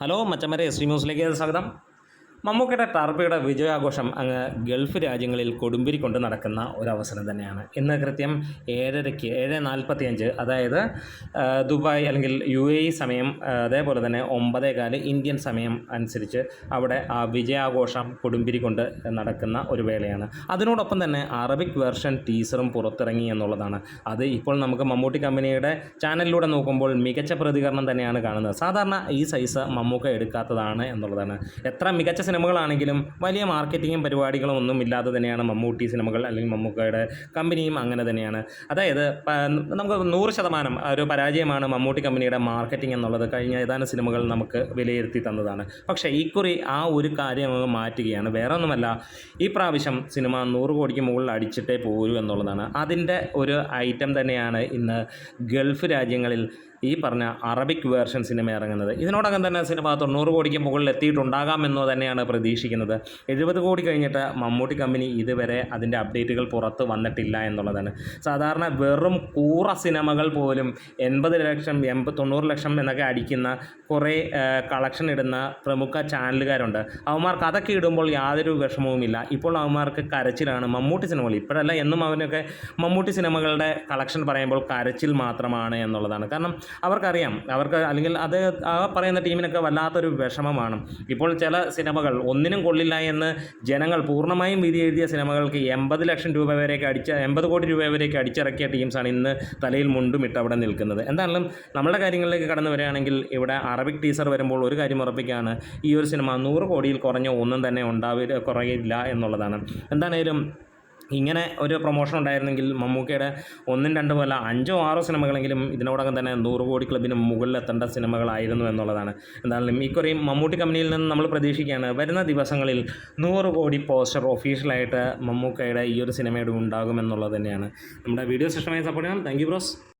Hello മച്ചമ്മരെ S T ന്യൂസിലേക്ക് സ്വാഗതം മമ്മൂക്കയുടെ ടർബിയുടെ വിജയാഘോഷം അങ്ങ് ഗൾഫ് രാജ്യങ്ങളിൽ കൊടുമ്പിരി കൊണ്ട് നടക്കുന്ന ഒരവസരം തന്നെയാണ്. ഇന്ന് കൃത്യം ഏഴരയ്ക്ക് ഏഴ് നാൽപ്പത്തിയഞ്ച് അതായത് ദുബായ് അല്ലെങ്കിൽ യു എ സമയം അതേപോലെ തന്നെ ഒമ്പതേ കാൽ ഇന്ത്യൻ സമയം അനുസരിച്ച് അവിടെ ആ വിജയാഘോഷം കൊടുമ്പിരി കൊണ്ട് നടക്കുന്ന ഒരു വേളയാണ്. അതിനോടൊപ്പം തന്നെ അറബിക് വെർഷൻ ടീസറും പുറത്തിറങ്ങി എന്നുള്ളതാണ്. അത് ഇപ്പോൾ നമുക്ക് മമ്മൂട്ടി കമ്പനിയുടെ ചാനലിലൂടെ നോക്കുമ്പോൾ മികച്ച പ്രതികരണം തന്നെയാണ് കാണുന്നത്. സാധാരണ ഈ സൈസ് മമ്മൂക്ക എടുക്കാത്തതാണ് എന്നുള്ളതാണ്. എത്ര മികച്ച സിനിമകളാണെങ്കിലും വലിയ മാർക്കറ്റിങ്ങും പരിപാടികളും ഒന്നും ഇല്ലാതെ തന്നെയാണ് മമ്മൂട്ടി സിനിമകൾ അല്ലെങ്കിൽ മമ്മൂക്കയുടെ കമ്പനിയും അങ്ങനെ തന്നെയാണ്. അതായത് നമുക്ക് നൂറ് ശതമാനം ഒരു പരാജയമാണ് മമ്മൂട്ടി കമ്പനിയുടെ മാർക്കറ്റിംഗ് എന്നുള്ളത്. കഴിഞ്ഞ ഏതാനും സിനിമകൾ നമുക്ക് വിലയിരുത്തി തന്നതാണ്. പക്ഷേ ഇക്കുറി ആ ഒരു കാര്യം മാറ്റുകയാണ്. വേറെ ഒന്നുമല്ല ഈ പ്രാവശ്യം സിനിമ നൂറ് കോടിക്ക് മുകളിൽ അടിച്ചിട്ടേ പോരൂ എന്നുള്ളതാണ്. അതിന്റെ ഒരു ഐറ്റം തന്നെയാണ് ഇന്ന് ഗൾഫ് രാജ്യങ്ങളിൽ ഈ പറഞ്ഞ അറബിക് വേർഷൻ സിനിമ ഇറങ്ങുന്നത്. ഇതിനോടകം തന്നെ സിനിമ തൊണ്ണൂറ് കോടിക്ക് മുകളിൽ എത്തിയിട്ടുണ്ടാകാമെന്ന് തന്നെയാണ് പ്രതീക്ഷിക്കുന്നത്. എഴുപത് കോടി കഴിഞ്ഞിട്ട് മമ്മൂട്ടി കമ്പനി ഇതുവരെ അതിന്റെ അപ്ഡേറ്റുകൾ പുറത്ത് വന്നിട്ടില്ല എന്നുള്ളതാണ്. സാധാരണ വെറും കൂറ സിനിമകൾ പോലും എൺപത് ലക്ഷം എൺപത് തൊണ്ണൂറ് ലക്ഷം എന്നൊക്കെ അടിക്കുന്ന കുറേ കളക്ഷൻ ഇടുന്ന പ്രമുഖ ചാനലുകാരുണ്ട്. അവന്മാർക്ക് അതൊക്കെ ഇടുമ്പോൾ യാതൊരു വിഷമവുമില്ല. ഇപ്പോൾ അവന്മാർക്ക് കരച്ചിലാണ് മമ്മൂട്ടി സിനിമകൾ. ഇപ്പോഴല്ല എന്നും അവനൊക്കെ മമ്മൂട്ടി സിനിമകളുടെ കളക്ഷൻ പറയുമ്പോൾ കരച്ചിൽ മാത്രമാണ് എന്നുള്ളതാണ്. കാരണം അവർക്കറിയാം. അവർക്ക് അല്ലെങ്കിൽ അത് ആ പറയുന്ന ടീമിനൊക്കെ വല്ലാത്തൊരു വിഷമമാണ്. ഇപ്പോൾ ചില സിനിമകൾ ഒന്നിനും കൊള്ളില്ല എന്ന് ജനങ്ങൾ പൂർണമായും വിധി എഴുതിയ സിനിമകൾക്ക് എൺപത് ലക്ഷം രൂപ വരെയൊക്കെ അടിച്ച എൺപത് കോടി രൂപ വരെയൊക്കെ അടിച്ചിറക്കിയ ടീംസാണ് ഇന്ന് തലയിൽ മുണ്ടുമിട്ട് അവിടെ നിൽക്കുന്നത്. എന്തായാലും നമ്മുടെ കാര്യങ്ങളിലേക്ക് കടന്നു വരികയാണെങ്കിൽ ഇവിടെ അറബിക് ടീസർ വരുമ്പോൾ ഒരു കാര്യം ഉറപ്പിക്കുകയാണ്. ഈ ഒരു സിനിമ നൂറ് കോടിയിൽ കുറഞ്ഞ ഒന്നും തന്നെ ഉണ്ടാവില്ല കുറയില്ല എന്നുള്ളതാണ്. എന്താണേലും ഇങ്ങനെ ഒരു പ്രൊമോഷൻ ഉണ്ടായിരുന്നെങ്കിൽ മമ്മൂക്കയുടെ ഒന്നും രണ്ടും അല്ല അഞ്ചോ ആറോ സിനിമകളെങ്കിലും ഇതിനോടകം തന്നെ നൂറ് കോടി ക്ലബിന് മുകളിലെത്തേണ്ട സിനിമകളായിരുന്നു എന്നുള്ളതാണ്. എന്തായാലും ഇക്കുറിയും മമ്മൂട്ടി കമ്പനിയിൽ നിന്ന് നമ്മൾ പ്രതീക്ഷിക്കുകയാണ് വരുന്ന ദിവസങ്ങളിൽ നൂറ് കോടി പോസ്റ്റർ ഒഫീഷ്യലായിട്ട് മമ്മൂക്കയുടെ ഈ ഒരു സിനിമയുടെ ഉണ്ടാകുമെന്നുള്ളത് തന്നെയാണ്. നമ്മുടെ വീഡിയോ സിസ്റ്റമായി സപ്പോർട്ട് ചെയ്യണം താങ്ക് ബ്രോസ്